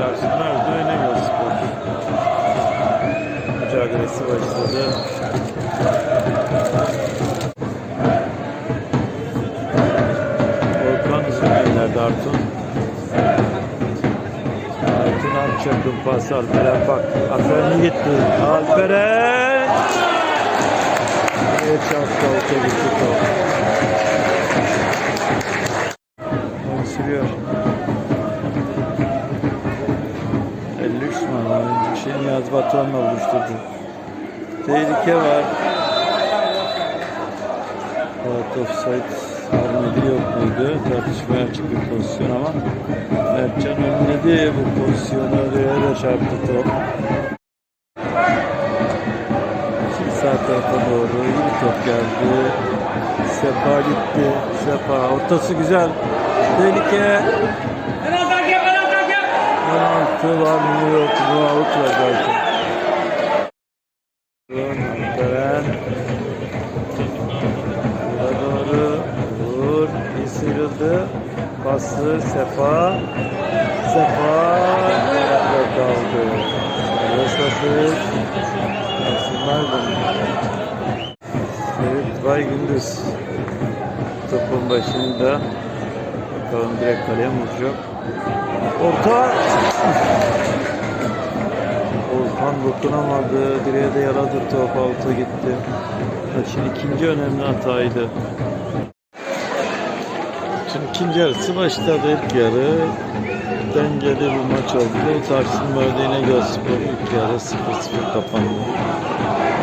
karşısında Erdoğan Enemez Spor. Mücadelesi başladı. Volkan uzun gönderdi Artun. Artun Akçak'ın pası Alperen bak. Alperen gitti. Alperen! Evet çarptı avuta gitti top. Sürüyor. Niyazi Batuhan'la buluşturdu. Tehlike var. Evet offside var mıydı yok muydu? Tartışmaya açık bir pozisyon ama Mertcan önledi bu pozisyonu Rüya da çarptı top. Şimdi sağ tarafa doğru iyi bir top geldi. Sepa gitti. Sepa ortası güzel. Tehlike. Penaltı var mı yok mu? Out var zaten. Alperen. Buna doğru. Vur. Bir sıyrıldı. Pası Sefa. Sefa. Ayakta kaldı. Serbest. Aslında Ferit Bay Gündüz. Topun başında. Bakalım direkt kaleye mi vuracak? Orta. Orhan dokunamadı. Direğe de yaradı top. Alta gitti. Maçın ikinci önemli hataydı. Şimdi ikinci yarısı başladı ilk yarı. Dengeli bir maç oldu. Tarsim Bölge'ne Gözspor ilk yarı 0-0 kapandı.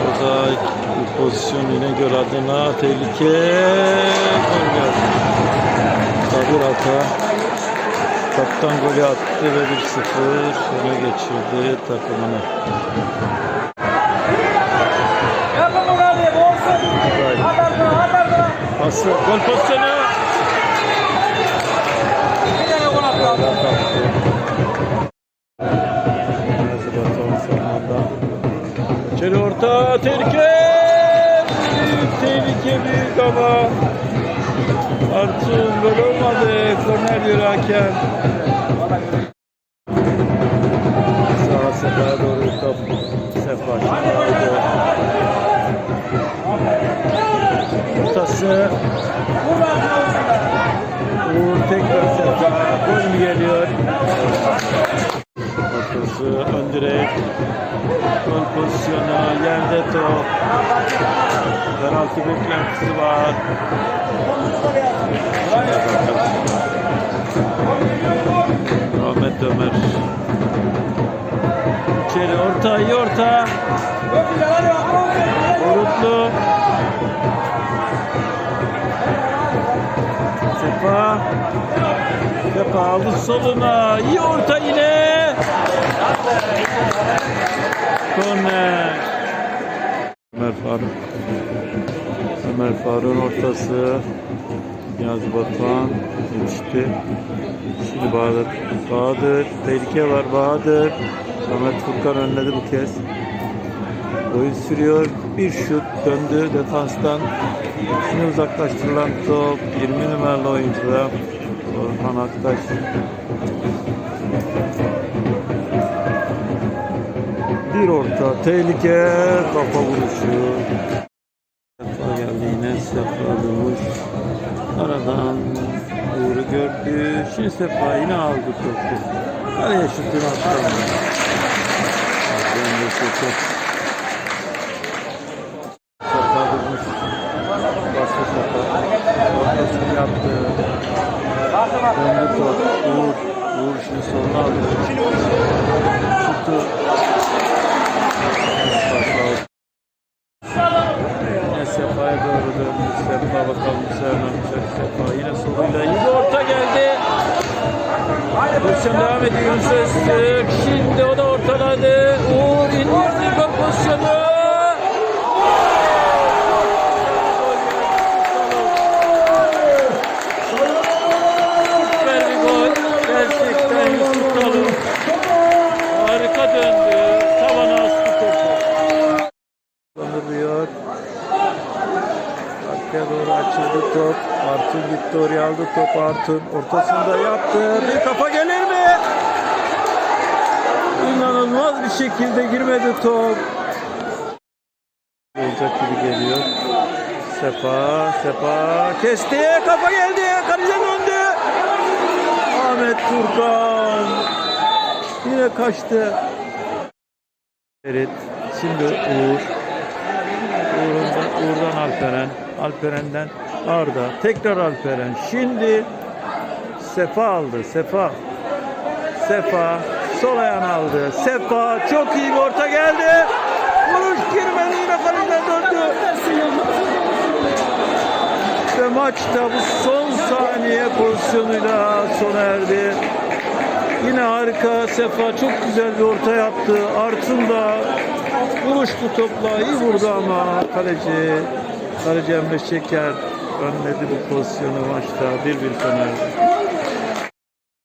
Orada bir pozisyon İnegöl adına tehlike gol geldi. Sabir Ata Kaptan golü attı ve 1-0 öne geçirdi takımını. Pası, gol pozisyonu. Kalktı. Gazi Batuhan savunmada. İçeri orta tehlike. Tehlike büyük ama Artun gol olmadı. Korner diyor hakem. Sağa sefaya doğru top. Sefa aldı. Ortası. Uğur tekrar sefa. Gol mü geliyor? Ortası ön direk. Gol pozisyonu. Yerde top. Penaltı beklentisi var. Ahmet Ömer. İçeri orta, iyi orta. Orutlu. Sefa. Sefa aldı soluna. İyi orta yine. Ömer Faruk. Ömer Faruk'un ortası. Niyazi Batuhan geçti. Şimdi Bahadır. Bahadır. Tehlike var Bahadır. Ahmet Furkan önledi bu kez. Oyun sürüyor. Bir şut döndü defanstan. Şimdi uzaklaştırılan top 20 numaralı oyuncuda Orhan Aktaş. Bir orta tehlike kafa vuruşu. Sefa geldi yine Sefa vuruş. Aradan Uğur'u gördü. Şimdi Sefa yine aldı topu. Araya şutunu attı. Ben de Sefa vurmuş. Bastı Sefa. Yaptı. Döndü top. Uğur. Uğur şimdi soluna aldı. Şutu. Pozisyon devam ediyor Yunus Öztürk. Şimdi o da ortaladı. Uğur indirdi gol pozisyonu. Kullanılıyor. Arkaya doğru açıldı top. Artun gitti oraya aldı topu Artun. Ortasında yaptı. Bir kafa gelir mi? İnanılmaz bir şekilde girmedi top. Olacak gibi geliyor. Sefa, Sefa kesti, kafa geldi, kaleye döndü. Ahmet Turkan yine kaçtı. Ferit, şimdi Uğur. Uğur'dan, Uğur'dan Alperen, Alperen'den Arda, tekrar Alperen. Şimdi Sefa aldı, Sefa. Sefa sol ayağını aldı. Sefa çok iyi bir orta geldi. Vuruş girmedi yine kaleye döndü. Ve maçta bu son saniye pozisyonuyla sona erdi. Yine harika Sefa çok güzel bir orta yaptı. Artunda vuruştu topla iyi vurdu ama kaleci Kaleci Emre Şeker önledi bu pozisyonu maçta 1-1 sona erdi.